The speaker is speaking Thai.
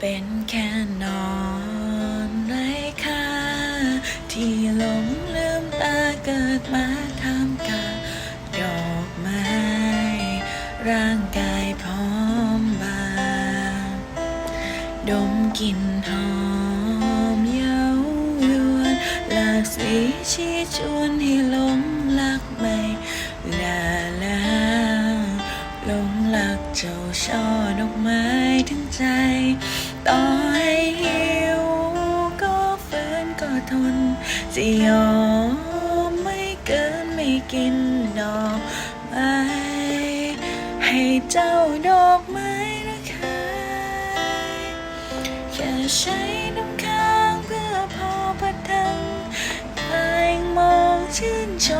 เป็นแค่นอนไร้ค่าที่หลงลืมตาเกิดมาทำกลาดอกไม้ ร่างกายพร้อมบางดมกลิ่นหอมเย้ายวนหลากสีชี้ชวนให้หลงรักไม่ลาแล้วหลงรักเจ้าช่อดอกไม้ ทน จะยอมไม่เกินไม่กินดอกไม้ให้เจ้าดอกไม้ระคายแค่ใช้น้ำค้างเพื่อพอประทังทายมองชื่นชมแค่เพียง